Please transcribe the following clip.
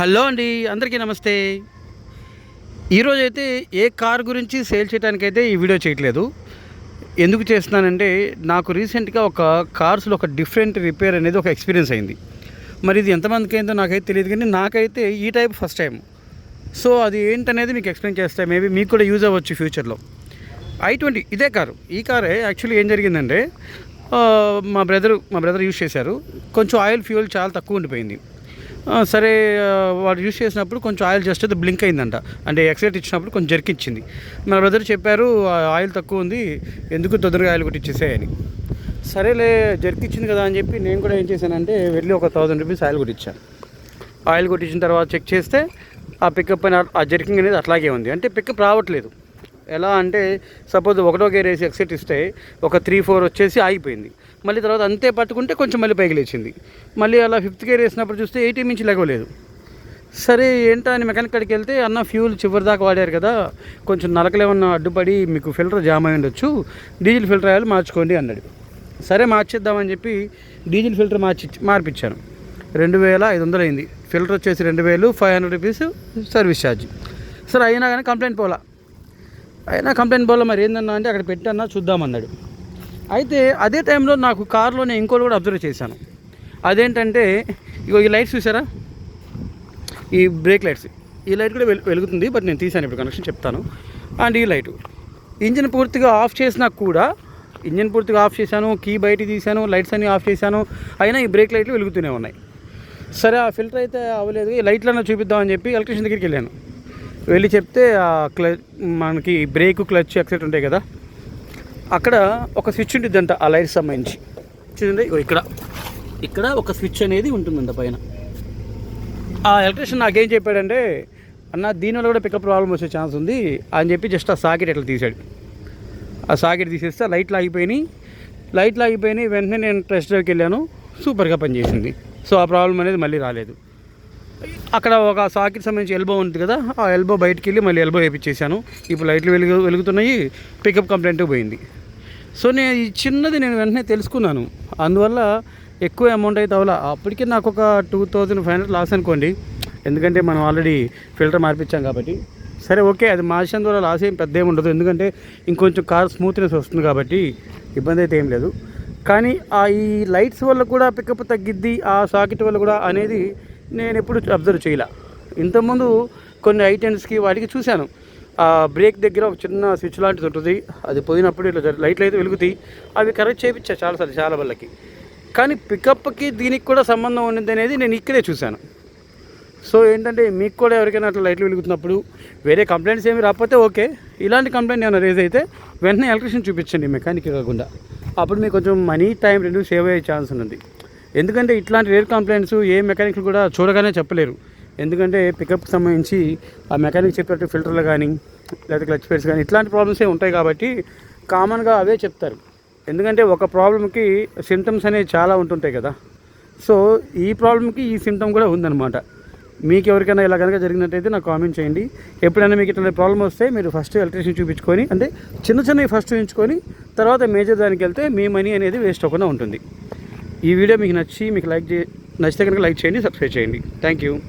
Hello అండి అందరికీ నమస్తే. ఈరోజు అయితే ఏ కార్ గురించి సేల్ చేయడానికైతే ఈ వీడియో చేయట్లేదు. ఎందుకు చేస్తున్నానంటే నాకు రీసెంట్గా ఒక కార్స్లో ఒక డిఫరెంట్ రిపేర్ అనేది ఒక ఎక్స్పీరియన్స్ అయింది. మరి ఇది ఎంతమందికి అయిందో నాకైతే తెలియదు కానీ నాకైతే ఈ టైప్ ఫస్ట్ టైం సో అది ఏంటనేది మీకు ఎక్స్ప్లెయిన్ చేస్తాయి మేబీ మీకు కూడా యూజ్ అవ్వచ్చు ఫ్యూచర్లో. ఐ ట్వంటీ ఇదే కారు. ఈ కారే యాక్చువల్లీ ఏం జరిగిందంటే మా బ్రదర్ మా బ్రదర్ యూజ్ చేశారు. కొంచెం ఆయిల్ ఫ్యూయల్ చాలా తక్కువ ఉండిపోయింది. సరే వాడు యూస్ చేసినప్పుడు కొంచెం ఆయిల్ జస్ట్ అది బ్లింక్ అయిందంట. అంటే ఎక్సైట్ ఇచ్చినప్పుడు కొంచెం జర్కిచ్చింది మా బ్రదర్ చెప్పారు "ఆ, ఆయిల్ తక్కువ ఉంది ఎందుకు తొందరగా ఆయిల్ కొట్టిచ్చేసాయని సరేలే జర్కిచ్చింది కదా అని చెప్పి నేను కూడా ఏం చేశానంటే వెళ్ళి ఒక థౌజండ్ రూపీస్ ఆయిల్ కొట్టించాను ఆయిల్ కొట్టించిన తర్వాత చెక్ చేస్తే ఆ పికప్ అయిన ఆ జర్కింగ్ అనేది అట్లాగే ఉంది. అంటే పికప్ రావట్లేదు. ఎలా అంటే సపోజ్ ఒకటో గేర్ వేసి ఎక్సెట్ ఇస్తే ఒక త్రీ ఫోర్ వచ్చేసి ఆగిపోయింది. మళ్ళీ తర్వాత అంతే పట్టుకుంటే కొంచెం మళ్ళీ పైకి లేచింది. మళ్ళీ అలా ఫిఫ్త్ గేర్ వేసినప్పుడు చూస్తే ఎయిటీ మించి లెగవలేదు సరే ఏంటో అని మెకానిక్ కాడికి వెళ్తే అన్న ఫ్యూల్ చివరి దాకా వాడారు కదా కొంచెం నలకలేమన్నా అడ్డుపడి మీకు ఫిల్టర్ జామ్ అయి ఉండొచ్చు డీజిల్ ఫిల్టర్ అయ్యాలి మార్చుకోండి అన్నాడు. సరే మార్చేద్దామని చెప్పి డీజిల్ ఫిల్టర్ మార్చి మార్పించాను రెండు వేల ఐదు వందలు అయింది. ఫిల్టర్ వచ్చేసి రెండు వేలు five hundred rupees service charge సరే అయినా కానీ కంప్లైంట్ పోలా. అయినా కంప్లైంట్ పోలా మరి? ఏందన్నా అంటే అక్కడ పెట్టన్నా చూద్దామన్నాడు. అయితే అదే టైంలో నాకు కారులో నేను ఇంకోటి కూడా అబ్జర్వ్ చేశాను. అదేంటంటే ఇగో ఈ లైట్స్ చూసారా? ఈ బ్రేక్ లైట్స్. ఈ లైట్ కూడా వెలుగుతుంది బట్ నేను తీసాను ఇప్పుడు కనెక్షన్ చెప్తాను. అండ్ ఈ లైట్. ఇంజిన్ పూర్తిగా ఆఫ్ చేసినా కూడా ఇంజిన్ పూర్తిగా ఆఫ్ చేశాను కీ బయట తీశాను లైట్స్ అన్నీ ఆఫ్ చేశాను అయినా ఈ బ్రేక్ లైట్లు వెలుగుతూనే ఉన్నాయి. సరే ఆ ఫిల్టర్ అయితే అవ్వలేదు ఈ లైట్లన్నా చూపిద్దామని చెప్పి ఎలక్ట్రీషియన్ దగ్గరికి వెళ్ళాను. వెళ్ళి చెప్తే ఆ క్లచ్ మనకి బ్రేక్ క్లచ్ ఎక్సెట్ ఉంటాయి కదా. అక్కడ ఒక స్విచ్ ఉంటుందంట ఆ లైట్ సంబంధించి. చూడండి ఇక్కడ. ఇక్కడ ఒక స్విచ్ అనేది ఉంటుందంట పైన. ఆ ఎలక్ట్రీషియన్ నాకేం చెప్పాడంటే అన్న దీనివల్ల కూడా పికప్ ప్రాబ్లం వచ్చే ఛాన్స్ ఉంది అని చెప్పి జస్ట్ ఆ సాకెట్ ఎట్లా తీశాడు. ఆ సాకెట్ తీసేస్తే ఆ లైట్లు ఆగిపోయినాయి. లైట్లు ఆగిపోయినాయి. వెంటనే నేను టెస్ట్ డ్రైవ్కి వెళ్ళాను. సూపర్గా పనిచేసింది. సో ఆ ప్రాబ్లం అనేది మళ్ళీ రాలేదు. అక్కడ ఒక సాకెట్ సంబంధించి ఎల్బో ఉంది కదా ఆ ఎల్బో బయటికి వెళ్ళి మళ్ళీ ఎల్బో వేయించేసాను ఇప్పుడు లైట్లు వెలుగు వెలుగుతున్నాయి పికప్ కంప్లైంట్ పోయింది. సో నేను ఈ చిన్నది నేను వెంటనే తెలుసుకున్నాను. అందువల్ల ఎక్కువ అమౌంట్ అయితే అవ్వాల. అప్పటికే నాకు ఒక two thousand five hundred loss అనుకోండి. ఎందుకంటే మనం ఆల్రెడీ ఫిల్టర్ మార్పించాం కాబట్టి. సరే ఓకే అది మార్చడం ద్వారా లాస్ ఏం పెద్ద ఏమి ఉండదు. ఎందుకంటే ఇంకొంచెం కార్ స్మూత్నెస్ వస్తుంది కాబట్టి ఇబ్బంది అయితే ఏం లేదు. కానీ ఆ ఈ లైట్స్ వల్ల కూడా పికప్ తగ్గిద్ది ఆ సాకెట్ వల్ల కూడా అనేది నేను ఎప్పుడు అబ్జర్వ్ చేయలే. ఇంతకుముందు కొన్ని ఐటెమ్స్కి వాటికి చూశాను. ఆ బ్రేక్ దగ్గర ఒక చిన్న స్విచ్ లాంటిది ఉంటుంది. అది పోయినప్పుడు ఇట్లా లైట్లు అయితే వెలుగుతాయి. అవి కరెక్ట్ చేయించా చాలాసార్లు చాలా వాళ్ళకి కానీ పికప్కి దీనికి కూడా సంబంధం ఉన్నది అనేది నేను ఇక్కడే చూశాను. సో ఏంటంటే మీకు కూడా ఎవరికైనా అట్లా లైట్లు వెలుగుతున్నప్పుడు వేరే కంప్లైంట్స్ ఏమి రాకపోతే ఓకే. ఇలాంటి కంప్లైంట్ ఏమైనా రేజ్ అయితే వెంటనే ఎలక్ట్రిషియన్ చూపించండి మెకానిక్ కాకుండా. అప్పుడు మీకు కొంచెం మనీ టైం రెండు సేవ్ అయ్యే ఛాన్స్ ఉంది ఎందుకంటే ఇట్లాంటి రేర్ కంప్లైంట్స్ ఏ మెకానిక్లు కూడా చూడగానే చెప్పలేరు. ఎందుకంటే పికప్కి సంబంధించి ఆ మెకానిక్ చెప్పినట్టు ఫిల్టర్లు కానీ లేదా క్లచ్ పేర్స్ కానీ ఇట్లాంటి ప్రాబ్లమ్సే ఉంటాయి కాబట్టి కామన్గా అవే చెప్తారు. ఎందుకంటే ఒక ప్రాబ్లంకి సిమ్టమ్స్ అనేవి చాలా ఉంటుంటాయి కదా. సో ఈ ప్రాబ్లంకి ఈ సిమ్టమ్ కూడా ఉందన్నమాట. మీకు ఎవరికైనా ఇలా కనుక జరిగినట్టయితే నాకు కామెంట్ చేయండి. ఎప్పుడైనా మీకు ఇట్లాంటి ప్రాబ్లం వస్తే మీరు ఫస్ట్ ఎలక్ట్రీషియన్ చూపించుకొని అంటే చిన్న చిన్నవి ఫస్ట్ చూపించుకొని తర్వాత మేజర్ దానికి వెళ్తే మీ మనీ అనేది వేస్ట్ అవ్వకుండా ఉంటుంది. ఈ వీడియో మీకు నచ్చి మీకు లైక్ చే నచ్చితే కనుక లైక్ చేయండి సబ్స్క్రైబ్ చేయండి. Thank you